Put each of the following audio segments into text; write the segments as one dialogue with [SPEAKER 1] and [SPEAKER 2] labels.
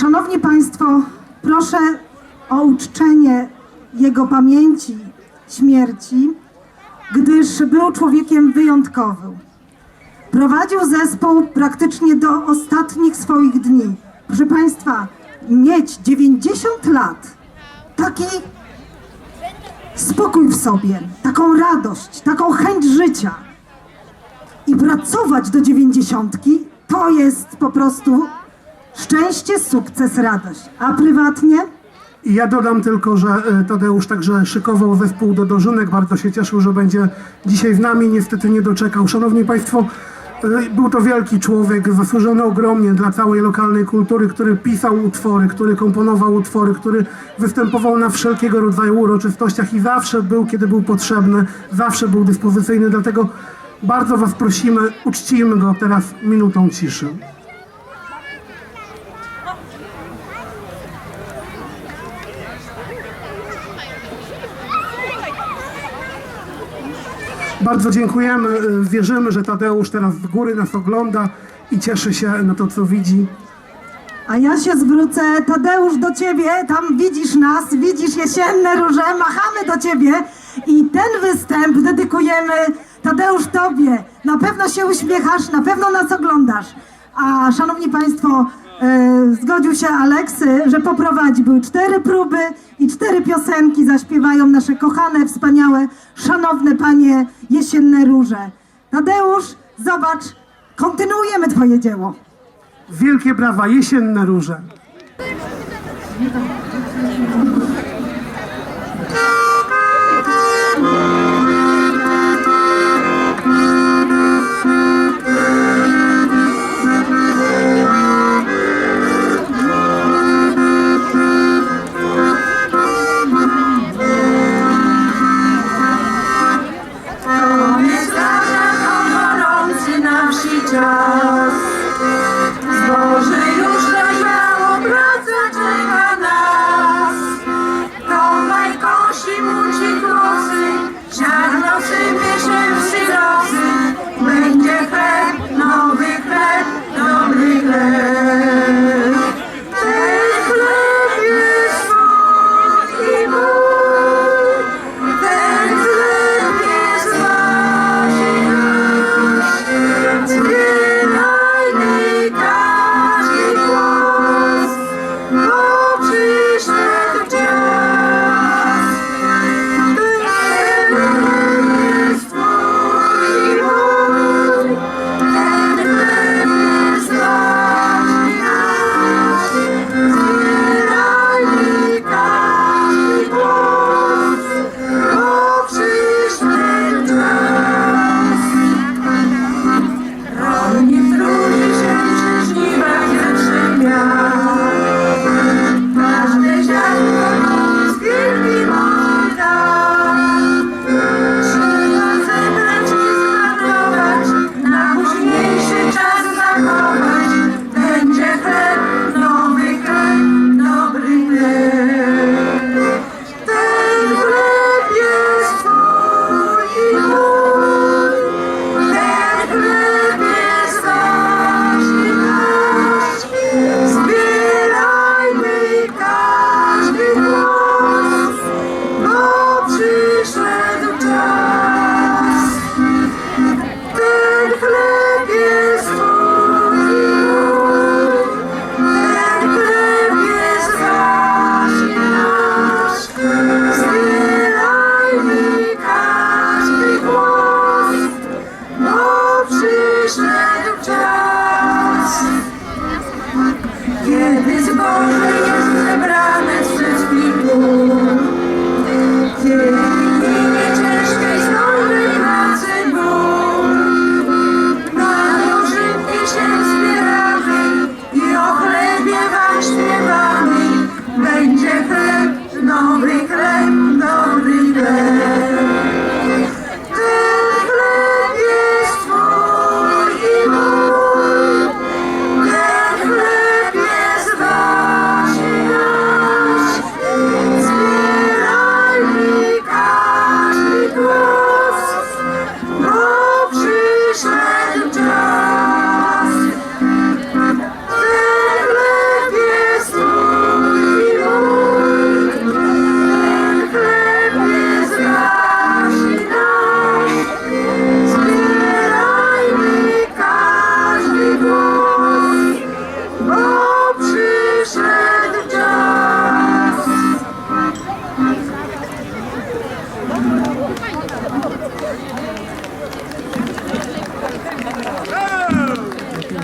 [SPEAKER 1] Szanowni Państwo, proszę o uczczenie jego pamięci, śmierci, gdyż był człowiekiem wyjątkowym. Prowadził zespół praktycznie do ostatnich swoich dni. Proszę Państwa, mieć 90 lat, taki spokój w sobie, taką radość, taką chęć życia i pracować do 90 to jest po prostu szczęście, sukces, radość. A prywatnie?
[SPEAKER 2] I ja dodam tylko, że e, Tadeusz także szykował zespół do dożynek. Bardzo się cieszył, że będzie dzisiaj z nami. Niestety nie doczekał. Szanowni Państwo, e, był to wielki człowiek, zasłużony ogromnie dla całej lokalnej kultury, który pisał utwory, który komponował utwory, który występował na wszelkiego rodzaju uroczystościach i zawsze był, kiedy był potrzebny, zawsze był dyspozycyjny. Dlatego bardzo Was prosimy, uczcijmy go teraz minutą ciszy. Bardzo dziękujemy. Wierzymy, że Tadeusz teraz z góry nas ogląda i cieszy się na to, co widzi.
[SPEAKER 1] A ja się zwrócę, Tadeusz, do ciebie. Tam widzisz nas, widzisz jesienne róże, machamy do ciebie. I ten występ dedykujemy, Tadeusz, tobie. Na pewno się uśmiechasz, na pewno nas oglądasz. A szanowni państwo, zgodził się Aleksy, że poprowadzi. Były cztery próby i cztery piosenki zaśpiewają nasze kochane, wspaniałe, szanowne panie jesienne róże. Tadeusz, zobacz, kontynuujemy twoje dzieło.
[SPEAKER 2] Wielkie brawa, jesienne róże.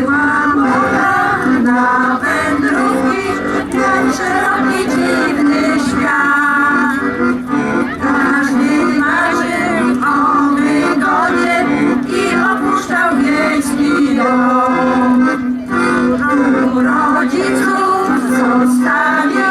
[SPEAKER 3] była moja na wędrówki w ten
[SPEAKER 2] szeroki dziwny świat. Każdy marzył o wygodzie i opuszczał wiejski dom. Tu rodziców zostawiał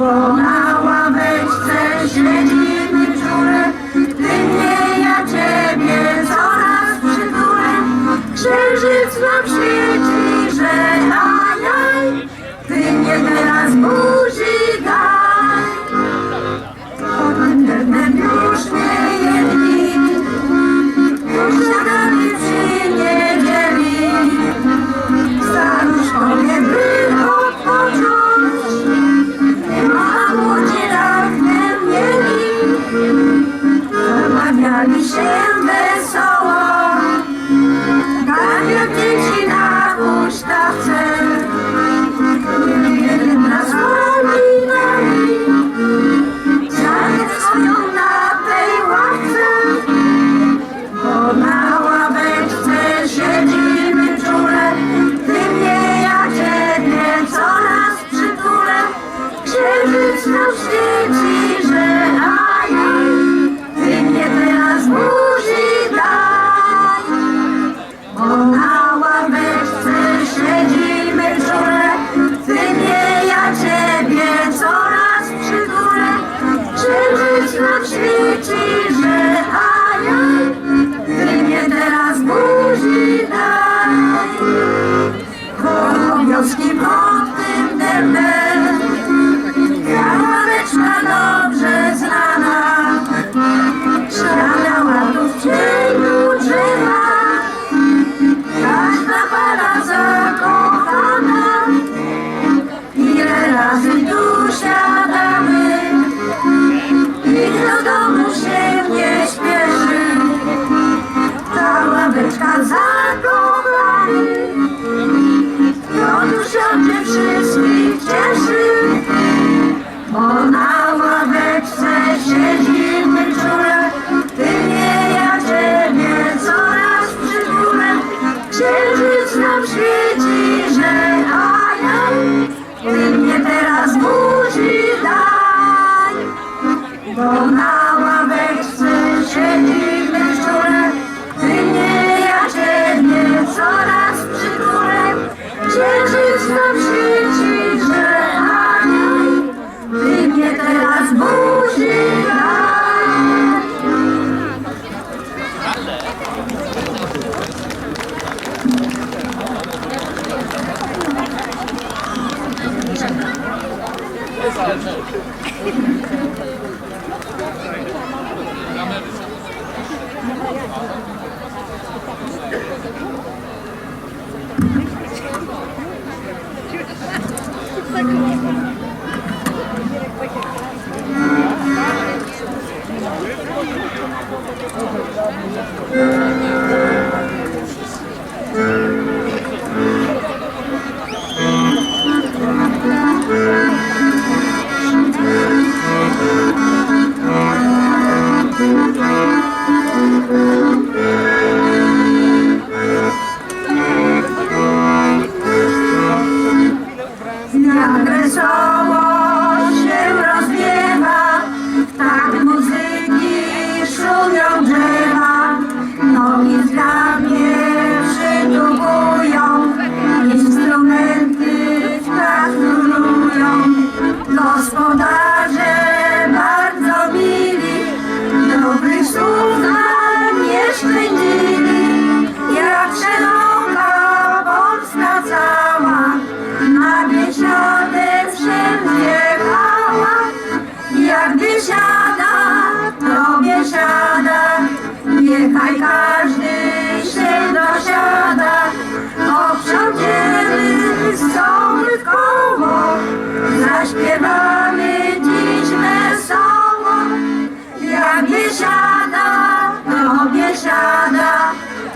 [SPEAKER 2] for my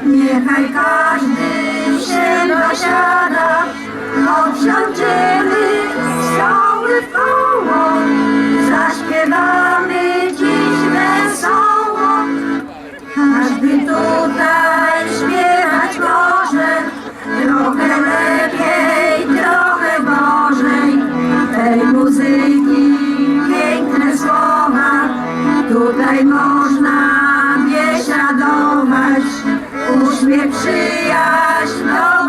[SPEAKER 2] Niechaj każdy się nasiada, odsiądziemy strzały w koło, zaśpiewamy dziś wesoło. Każdy tutaj śpiewać może, trochę lepiej, trochę gorzej. Tej muzyki piękne słowa, tutaj można nie śladować. Chodźmy przyjaźń no.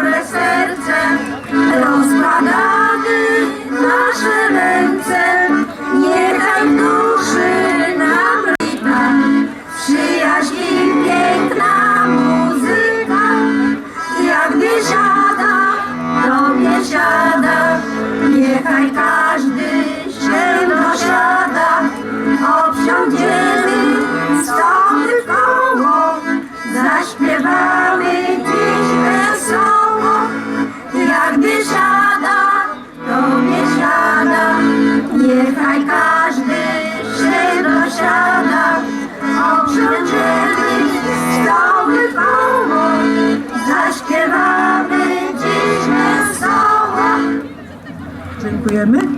[SPEAKER 1] bölümü